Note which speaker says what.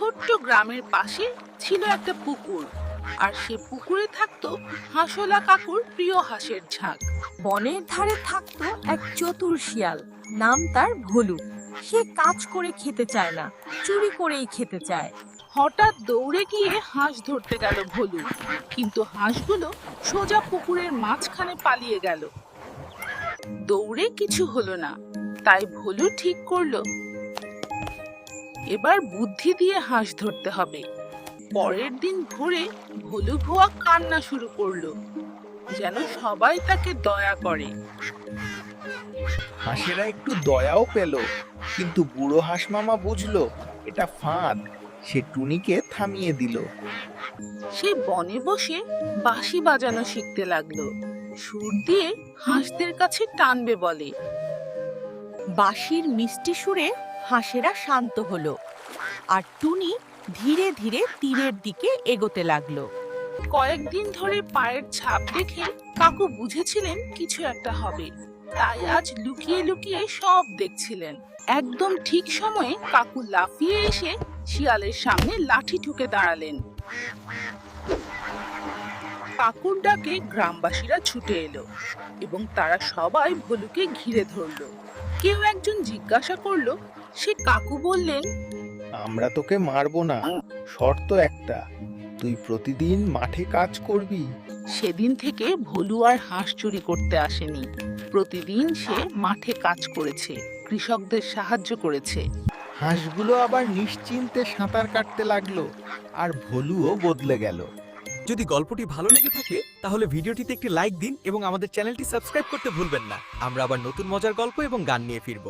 Speaker 1: ছোট্ট গ্রামের পাশে ছিল একটা পুকুর। আর সে পুকুরে থাকতো হাঁসলা কাকুর প্রিয় হাঁসের ঝাঁক।
Speaker 2: বনের ধারে থাকতো এক চতুর শিয়াল, নাম তার ভলু। সে কাজ করে খেতে চায় না, চুরি করেই খেতে চায়।
Speaker 1: হঠাৎ দৌড়ে গিয়ে হাঁস ধরতে গেল ভলু। কিন্তু হাঁসগুলো সোজা পুকুরের মাঝখানে পালিয়ে গেল। দৌড়ে কিছু হলো না। তাই ভলু ঠিক করল এবার বুদ্ধি দিয়ে হাঁস ধরতে হবে। পরের দিন ভোরে ভলু ভুয়া কান্না শুরু করল যেন সবাই তাকে দয়া করে।
Speaker 3: হাঁসেরা একটু দয়াও পেল কিন্তু বুড়ো হাঁস মামা বুঝলো এটা ফাঁদ সে টুনিকে থামিয়ে দিল।
Speaker 1: সে বনে বসে বাঁশি বাজানো শিখতে লাগল সুর দিয়ে হাঁসদের কাছে টানবে বলে।
Speaker 2: বাঁশির মিষ্টি সুরে হাঁসেরা শান্ত হলো আর টুনি ধীরে ধীরে তীরের দিকে এগোতে লাগল।
Speaker 1: কয়েকদিন ধরে পায়ের ছাপ দেখে কাকু বুঝেছিলেন কিছু একটা হবে। তাই আজ লুকিয়ে লুকিয়ে সব দেখছিলেন। একদম ঠিক সময়ে কাকু লাফিয়ে এসে শিয়ালের সামনে লাঠি ঠুকে দাঁড়ালেন। কাকুর ডাকে গ্রামবাসীরা ছুটে এলো এবং তারা সবাই ভলুকে ঘিরে ধরলো। কেউ একজন জিজ্ঞাসা করল সে কাকু বললেন
Speaker 3: আমরা তোকে মারবো না। শর্ত একটা তুই প্রতিদিন মাঠে কাজ করবি।
Speaker 1: সেদিন থেকে ভলু আর হাঁস চুরি করতে আসেনি। প্রতিদিন সে মাঠে কাজ করেছে কৃষকদের সাহায্য করেছে।
Speaker 3: হাঁসগুলো আবার নিশ্চিন্তে সাঁতার কাটতে লাগল আর ভলুও বদলে গেল।
Speaker 4: যদি গল্পটি ভালো লেগে থাকে তাহলে ভিডিওটিতে একটি লাইক দিন এবং আমাদের চ্যানেলটি সাবস্ক্রাইব করতে ভুলবেন না। আমরা আবার নতুন মজার গল্প এবং গান নিয়ে ফিরবো।